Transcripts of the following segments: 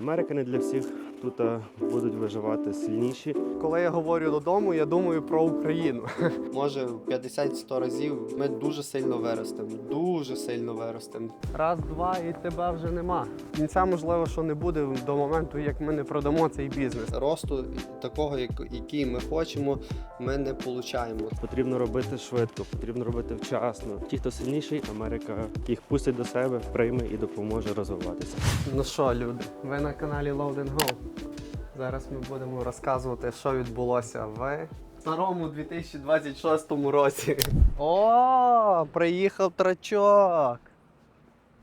Америка не для всіх. Тут будуть виживати сильніші. Коли я говорю додому, я думаю про Україну. Може, 50-100 разів ми дуже сильно виростемо. Дуже сильно виростемо. Раз, два і тебе вже нема. Кінця можливо, що не буде до моменту, як ми не продамо цей бізнес. Росту такого, як- який ми хочемо, ми не получаємо. Потрібно робити швидко, потрібно робити вчасно. Ті, хто сильніший, Америка їх пустить до себе, прийме і допоможе розвиватися. Ну що, люди, ви на каналі Load and Go. Зараз ми будемо розказувати, що відбулося в старому 2026 році. О, приїхав трачок.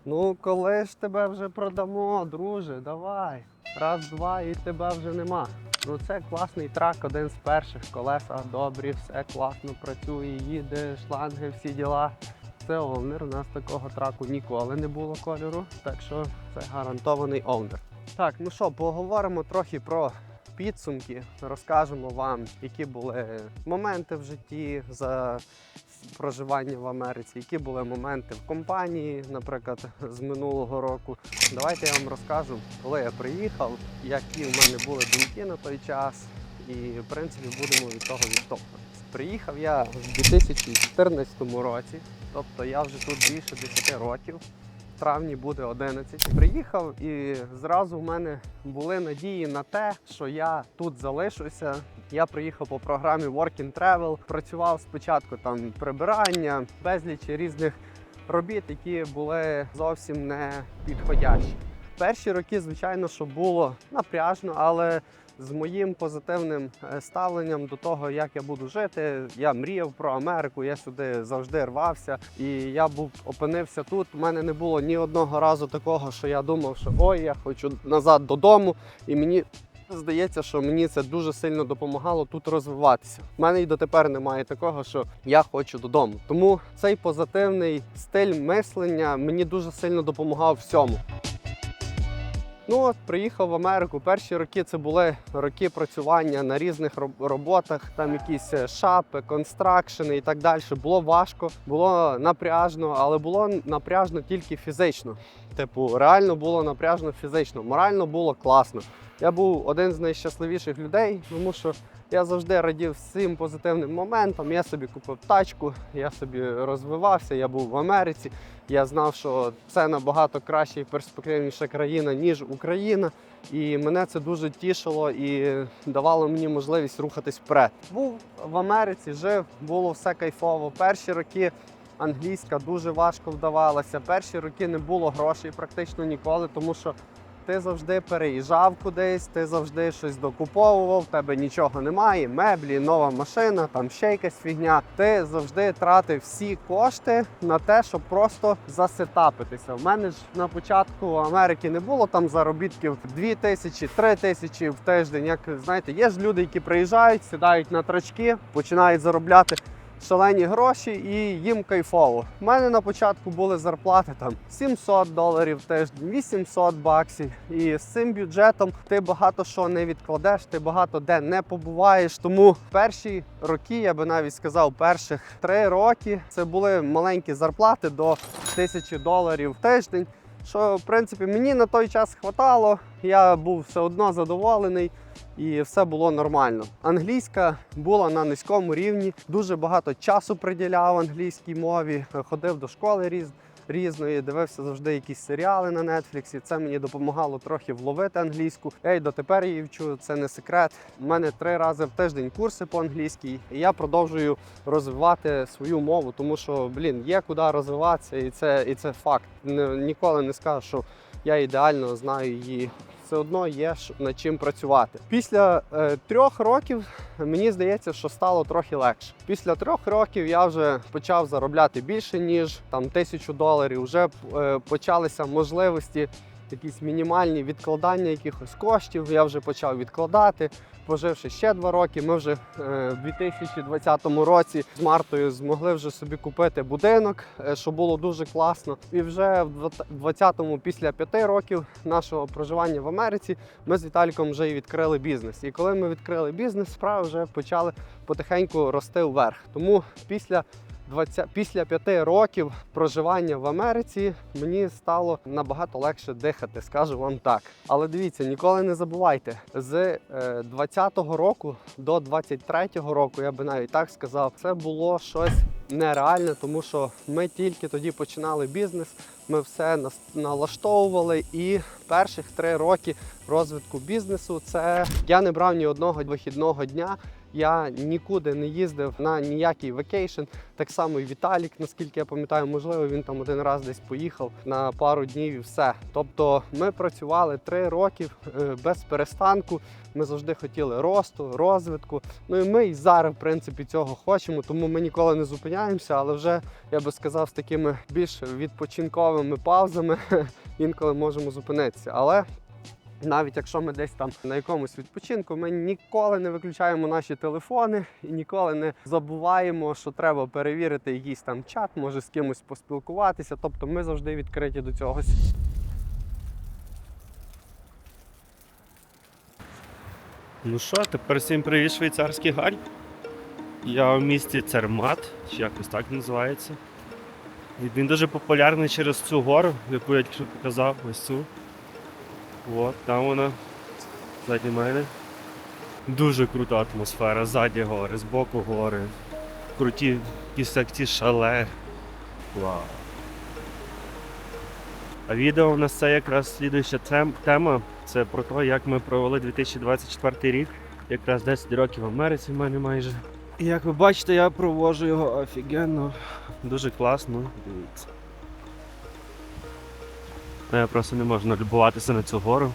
Ну, коли ж тебе вже продамо, друже, давай. Раз, два і тебе вже нема. Ну це класний трак, один з перших. Колеса добрі, все класно працює, їде, шланги, всі діла. Це овнер. У нас такого траку ніколи не було кольору, так що це гарантований овнер. Так, ну що, поговоримо трохи про підсумки. Розкажемо вам, які були моменти в житті за проживання в Америці, які були моменти в компанії, наприклад, з минулого року. Давайте я вам розкажу, коли я приїхав, які в мене були думки на той час, і в принципі будемо від того відштовхуватися. Приїхав я в 2014 році, тобто я вже тут більше 10 років. Травні буде 11. Приїхав і зразу в мене були надії на те, що я тут залишуся. Я приїхав по програмі Work and Travel. Працював спочатку там прибирання, безліч різних робіт, які були зовсім не підходящі. Перші роки, звичайно, що було напряжно, але з моїм позитивним е, ставленням до того, як я буду жити, я мріяв про Америку, я сюди завжди рвався. І я був опинився тут. У мене не було ні одного разу такого, що я думав, що ой, я хочу назад додому, і мені. Здається, що мені це дуже сильно допомагало тут розвиватися. У мене і дотепер немає такого, що я хочу додому. Тому цей позитивний стиль мислення мені дуже сильно допомагав всьому. Ну от приїхав в Америку. Перші роки це були роки працювання на різних роботах, там якісь е, шапи, констракшени і так далі. Було важко, було напряжно, але було напряжно тільки фізично. Типу, реально було напряжно фізично, морально було класно. Я був один з найщасливіших людей, тому що я завжди радів всім позитивним моментам. Я собі купив тачку, я собі розвивався, я був в Америці. Я знав, що це набагато краща і перспективніша країна, ніж Україна. І мене це дуже тішило і давало мені можливість рухатись вперед. Був в Америці, жив, було все кайфово. Перші роки англійська дуже важко вдавалася. Перші роки не було грошей практично ніколи, тому що ти завжди переїжджав кудись, ти завжди щось докуповував, в тебе нічого немає, меблі, нова машина, там ще якась фігня. Ти завжди тратив всі кошти на те, щоб просто засетапитися. У мене ж на початку Америки не було там заробітків 2 тисячі, 3 тисячі в тиждень. Як знаєте, є ж люди, які приїжджають, сідають на трачки, починають заробляти шалені гроші і їм кайфово. У мене на початку були зарплати там 700 доларів тиждень, 800 баксів. І з цим бюджетом ти багато що не відкладеш, ти багато де не побуваєш. Тому перші роки, я би навіть сказав, перших три роки це були маленькі зарплати до тисячі доларів тиждень. Що в принципі мені на той час хватало, я був все одно задоволений і все було нормально. Англійська була на низькому рівні, дуже багато часу приділяв англійській мові, ходив до школи різ, різної, дивився завжди якісь серіали на Нетфліксі. Це мені допомагало трохи вловити англійську. Я й дотепер її вчу, це не секрет. У мене три рази в тиждень курси по англійській, і я продовжую розвивати свою мову, тому що блін, є куди розвиватися, і це, і це факт. Ніколи не скажу, що я ідеально знаю її. Все одно є над чим працювати. Після е, трьох років мені здається, що стало трохи легше. Після трьох років я вже почав заробляти більше ніж там тисячу доларів. Вже е, почалися можливості, якісь мінімальні відкладання якихось коштів. Я вже почав відкладати. Поживши ще два роки, ми вже е, в 2020 році з Мартою змогли вже собі купити будинок, е, що було дуже класно. І вже в 20-му, після п'яти років нашого проживання в Америці, ми з Віталіком вже і відкрили бізнес. І коли ми відкрили бізнес, справи вже почали потихеньку рости вверх. Тому після 20, після п'яти років проживання в Америці мені стало набагато легше дихати, скажу вам так. Але дивіться, ніколи не забувайте, з е, 20-го року до 23-го року, я би навіть так сказав, це було щось нереальне, тому що ми тільки тоді починали бізнес, ми все налаштовували, і перших три роки розвитку бізнесу це я не брав ні одного вихідного дня. Я нікуди не їздив на ніякий вакейшн. Так само і Віталік, наскільки я пам'ятаю, можливо, він там один раз десь поїхав на пару днів і все. Тобто ми працювали три роки е, без перестанку. Ми завжди хотіли росту, розвитку. Ну і ми і зараз, в принципі, цього хочемо, тому ми ніколи не зупиняємося, але вже я би сказав, з такими більш відпочинковими паузами інколи можемо зупинитися. Але навіть якщо ми десь там на якомусь відпочинку, ми ніколи не виключаємо наші телефони і ніколи не забуваємо, що треба перевірити якийсь там чат, може з кимось поспілкуватися. Тобто ми завжди відкриті до цього. Ну що, тепер всім привіт, швейцарський галь. Я в місті Цермат, чи якось так називається. І він дуже популярний через цю гору, яку я показав, ось цю. От, там вона, ззаді мене. Дуже крута атмосфера, ззаді гори, збоку гори. Круті ці шале. Вау. А відео у нас це якраз слідуюча тема. Це про те, як ми провели 2024 рік. Якраз 10 років в Америці в мене майже. І як ви бачите, я проводжу його офігенно. Дуже класно. Дивіться. Я просто не можу налюбуватися на цю гору.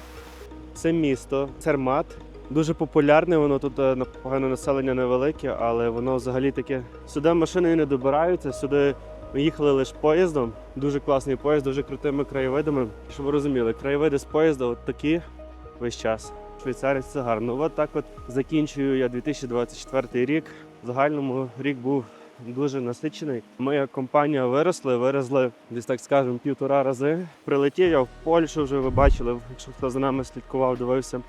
Це місто, Цермат. Дуже популярне, воно тут е, напевно населення невелике, але воно взагалі таке. Сюди машини не добираються, сюди ми їхали лише поїздом. Дуже класний поїзд, дуже крутими краєвидами. Щоб ви розуміли, краєвиди з поїзда от такі весь час. Швейцарія це гарно. От так от закінчую я 2024 рік. В загальному рік був дуже насичений. Ми як компанія виросли, виросли десь так скажемо півтора рази. Прилетів я в Польщу, вже ви бачили, якщо хто за нами слідкував, дивився.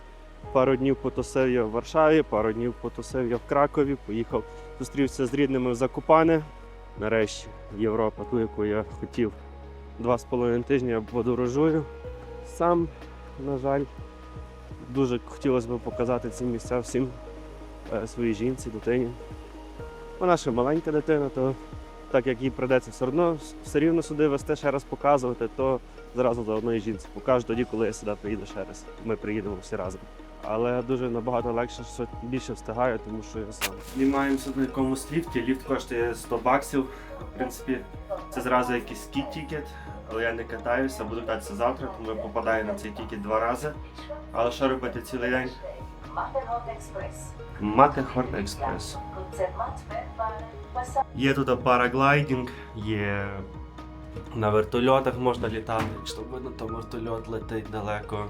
Пару днів потусив я в Варшаві, пару днів потусив я в Кракові, поїхав, зустрівся з рідними в Закупане. Нарешті Європа, ту, яку я хотів. Два з половиною тижні я подорожую. Сам, на жаль, дуже хотілося б показати ці місця всім е, своїй жінці, дитині. Вона ще маленька дитина, то так як їй придеться все одно все рівно сюди вести ще раз показувати, то зразу за одної жінці покажу тоді, коли я сюди приїду ще раз. Ми приїдемо всі разом. Але дуже набагато легше, що більше встигаю, тому що я сам. Знімаємося на якомусь ліфті. Ліфт коштує 100 баксів. В принципі, це зразу якийсь кіт-тікет, але я не катаюся, буду кататися завтра, тому я попадаю на цей тікет два рази. Але що робити цілий день? Matterhorn Express. Матехорн Експрес. Є тут параглайдинг, є на вертольотах можна літати, якщо видно, то вертольот летить далеко.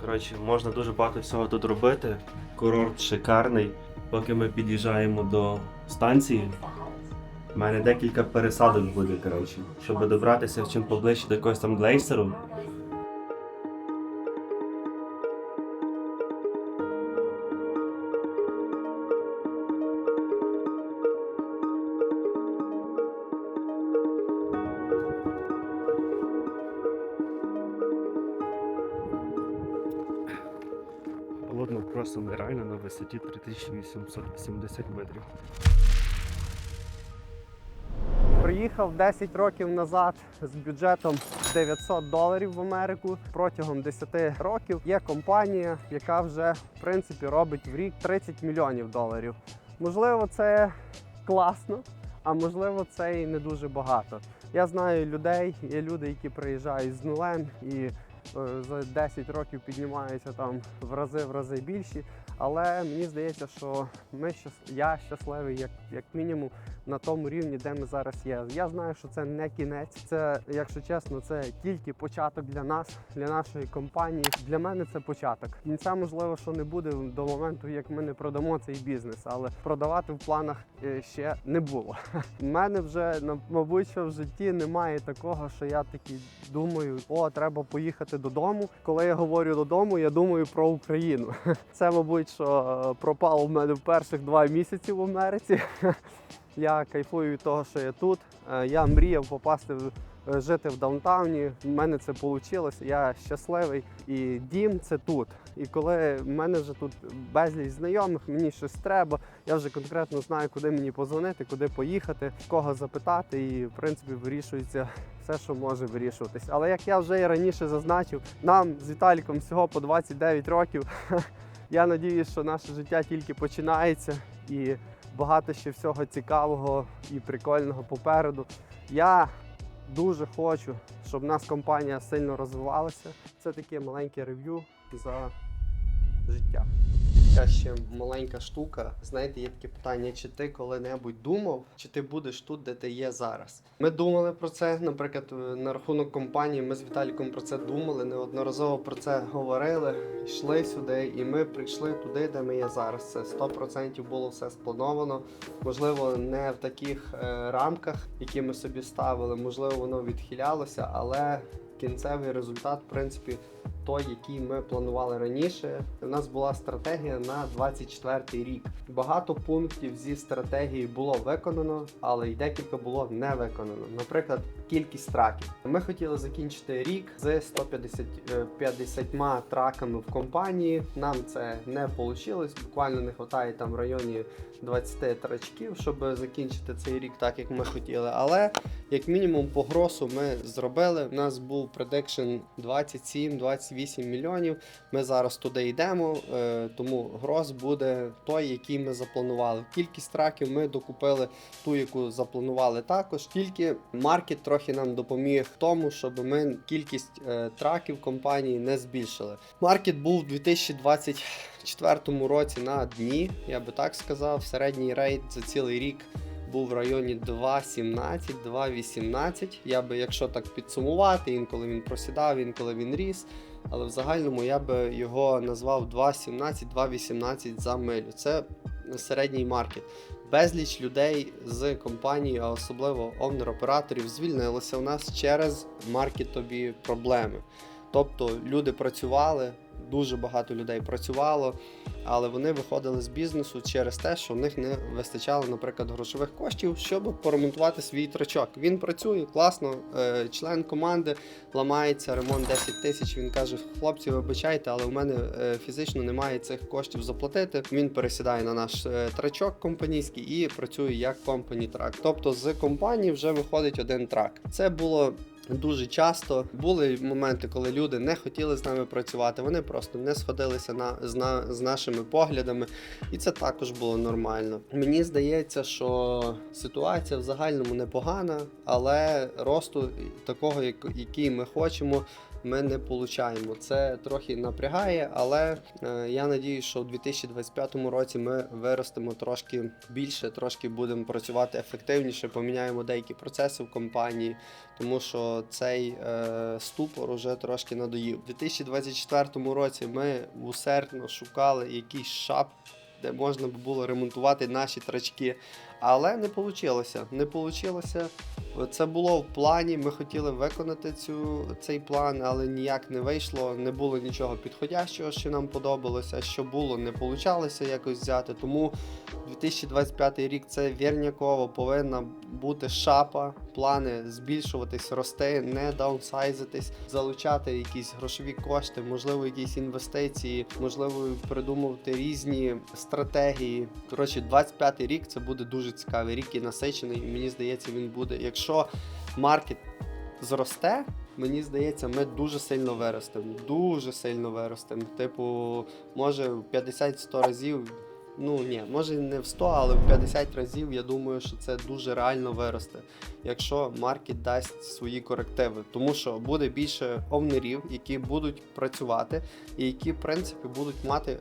Коротше, можна дуже багато всього тут робити. Курорт шикарний. Поки ми під'їжджаємо до станції, в мене декілька пересадок буде, коротше, щоб добратися чим поближче до якогось там глейсеру. Просто нереально на висоті 3880 метрів. Приїхав 10 років назад з бюджетом 900 доларів в Америку. Протягом 10 років є компанія, яка вже в принципі робить в рік 30 мільйонів доларів. Можливо, це класно, а можливо, це і не дуже багато. Я знаю людей, є люди, які приїжджають з нулем і за 10 років піднімаються там в рази в рази більші. Але мені здається, що ми я щасливий, як, як мінімум, на тому рівні, де ми зараз є. Я знаю, що це не кінець. Це, якщо чесно, це тільки початок для нас, для нашої компанії. Для мене це початок. Кінця можливо, що не буде до моменту, як ми не продамо цей бізнес, але продавати в планах е, ще не було. У мене вже мабуть, що в житті немає такого, що я такий думаю, о, треба поїхати додому. Коли я говорю додому, я думаю про Україну. Це, мабуть, що е, пропало в мене в перших два місяці в Америці. Я кайфую від того, що я тут. Е, Я мріяв попасти в жити в даунтауні. У мене це вийшло. Я щасливий. І дім це тут. І коли в мене вже тут безліч знайомих, мені щось треба. Я вже конкретно знаю, куди мені позвонити, куди поїхати, кого запитати, і в принципі вирішується все, що може вирішуватись. Але як я вже і раніше зазначив, нам з Віталіком всього по 29 років. Я надіюсь, що наше життя тільки починається і багато ще всього цікавого і прикольного попереду. Я дуже хочу, щоб нас компанія сильно розвивалася. Це таке маленьке рев'ю за життя. Така ще маленька штука. Знаєте, є таке питання, чи ти коли-небудь думав, чи ти будеш тут, де ти є зараз. Ми думали про це, наприклад, на рахунок компанії. Ми з Віталіком про це думали, неодноразово про це говорили, йшли сюди, і ми прийшли туди, де ми є зараз. Це 100% було все сплановано. Можливо, не в таких е, рамках, які ми собі ставили, можливо, воно відхилялося, але кінцевий результат, в принципі, той, який ми планували раніше. У нас була стратегія на 24 рік. Багато пунктів зі стратегії було виконано, але й декілька було не виконано. Наприклад, кількість траків. Ми хотіли закінчити рік з 150 е, 50 траками в компанії. Нам це не вийшло. Буквально не вистачає там в районі 20 трачків, щоб закінчити цей рік так, як ми хотіли. Але як мінімум по гросу ми зробили. У нас був предикшн 27-28 мільйонів. Ми зараз туди йдемо, е, тому грос буде той, який ми запланували. Кількість траків ми докупили ту, яку запланували також. Тільки маркет трохи нам допоміг в тому, щоб ми кількість е, траків компанії не збільшили. Маркет був у 2024 році на дні, я би так сказав. Середній рейд за цілий рік був в районі 2.17, 2.18. Я би, якщо так підсумувати, інколи він просідав, інколи він ріс. Але в загальному я би його назвав 2.17, 2.18 за милю. Це середній маркет. Безліч людей з компанії, а особливо овнер-операторів, звільнилося у нас через маркетові проблеми. Тобто люди працювали, дуже багато людей працювало, але вони виходили з бізнесу через те, що в них не вистачало, наприклад, грошових коштів, щоб поремонтувати свій трачок. Він працює класно, е, член команди ламається, ремонт 10 тисяч. Він каже: хлопці, вибачайте, але у мене е, фізично немає цих коштів заплатити. Він пересідає на наш е, трачок компанійський і працює як компані трак. Тобто з компанії вже виходить один трак. Це було Дуже часто були моменти, коли люди не хотіли з нами працювати, вони просто не сходилися на, з, на, з нашими поглядами, і це також було нормально. Мені здається, що ситуація в загальному непогана, але росту такого, як- який ми хочемо, ми не получаємо. Це трохи напрягає, але е, я надію, що в 2025 році ми виростемо трошки більше, трошки будемо працювати ефективніше, поміняємо деякі процеси в компанії, тому що цей е, ступор уже трошки надоїв. У 2024 році ми усердно шукали якийсь шап. Де можна було ремонтувати наші трачки, але не вийшло. Не вийшло. Це було в плані. Ми хотіли виконати цю, цей план, але ніяк не вийшло. Не було нічого підходящого, що нам подобалося. Що було, не вийшло якось взяти. Тому 2025 рік це вірняково повинна бути шапа, плани збільшуватись, рости, не даунсайзитись, залучати якісь грошові кошти, можливо, якісь інвестиції, можливо, придумувати різні стратегії. Коротше, 25 рік це буде дуже цікавий рік і насичений. І мені здається, він буде. Якщо маркет зросте. Мені здається, ми дуже сильно виростемо. Дуже сильно виростемо. Типу, може в 50-100 разів. Ну ні, може не в 100, але в 50 разів я думаю, що це дуже реально виросте, якщо маркет дасть свої корективи. Тому що буде більше овнерів, які будуть працювати, і які, в принципі, будуть мати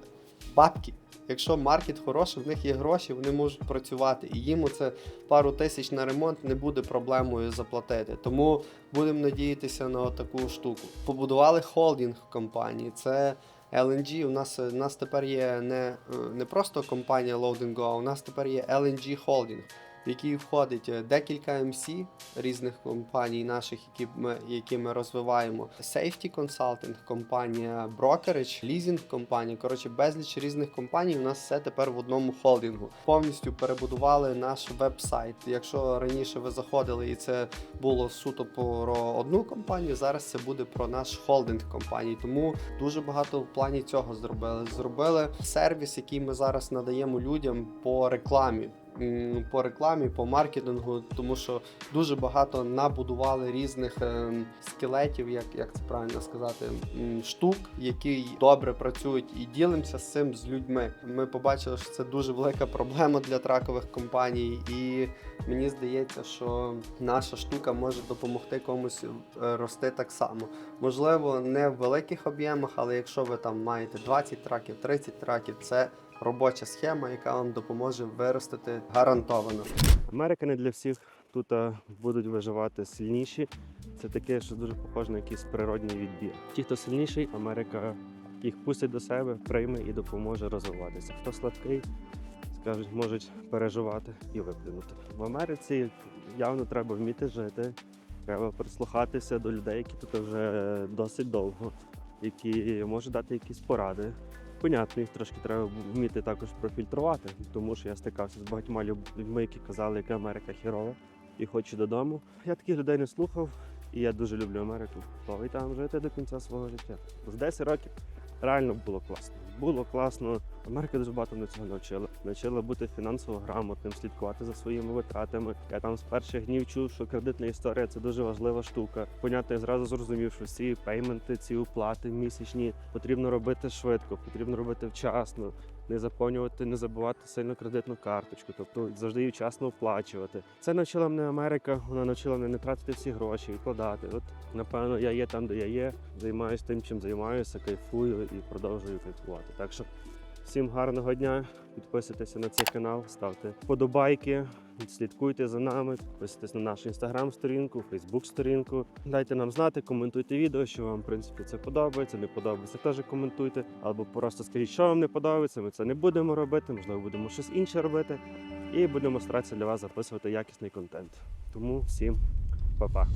бабки. Якщо маркет хороший, в них є гроші, вони можуть працювати, і їм оце пару тисяч на ремонт не буде проблемою заплатити. Тому будемо надіятися на таку штуку. Побудували холдинг компанії. Це LNG. У нас, у нас тепер є не, е, не просто компанія Load а у нас тепер є LNG Holding. В який входить е, декілька MC різних компаній наших, які ми, які ми розвиваємо. Safety Consulting, компанія Brokerage, лізінг компанія. Коротше, безліч різних компаній. У нас все тепер в одному холдингу. Повністю перебудували наш веб-сайт. Якщо раніше ви заходили і це було суто про одну компанію, зараз це буде про наш холдинг компаній. Тому дуже багато в плані цього зробили. Зробили сервіс, який ми зараз надаємо людям по рекламі. По рекламі, по маркетингу, тому що дуже багато набудували різних ем, скелетів, як, як це правильно сказати, штук, які добре працюють, і ділимося з цим з людьми. Ми побачили, що це дуже велика проблема для тракових компаній, і мені здається, що наша штука може допомогти комусь е, рости так само. Можливо, не в великих об'ємах, але якщо ви там маєте 20 траків, 30 траків, це робоча схема, яка вам допоможе виростити гарантовано. Америка не для всіх. Тут будуть виживати сильніші. Це таке, що дуже похоже на якийсь природній відбір. Ті, хто сильніший, Америка їх пустить до себе, прийме і допоможе розвиватися. Хто слабкий, скажуть, можуть переживати і виплюнути. В Америці явно треба вміти жити. Треба прислухатися до людей, які тут вже досить довго, які можуть дати якісь поради. Понятно, їх трошки треба вміти також профільтрувати, тому що я стикався з багатьма людьми, які казали, яка Америка хірова і хочу додому. Я таких людей не слухав, і я дуже люблю Америку. Готовий там жити до кінця свого життя. З 10 років реально було класно. Було класно. Америка дуже багато мене цього навчила. Навчила бути фінансово грамотним, слідкувати за своїми витратами. Я там з перших днів чув, що кредитна історія це дуже важлива штука. Поняти я зразу зрозумів, що ці пейменти, ці оплати місячні потрібно робити швидко, потрібно робити вчасно. Не заповнювати, не забувати сильно кредитну карточку, тобто завжди її вчасно оплачувати. Це навчила мене Америка. Вона навчила мене не тратити всі гроші, відкладати. От напевно, я є там, де я є, займаюся тим, чим займаюся, кайфую і продовжую кайфувати. Так що всім гарного дня. Підписуйтеся на цей канал, ставте вподобайки, слідкуйте за нами, підписуйтесь на нашу інстаграм-сторінку, фейсбук-сторінку. Дайте нам знати, коментуйте відео, що вам в принципі це подобається, не подобається. Теж коментуйте. Або просто скажіть, що вам не подобається. Ми це не будемо робити. Можливо, будемо щось інше робити. І будемо старатися для вас записувати якісний контент. Тому всім па-па.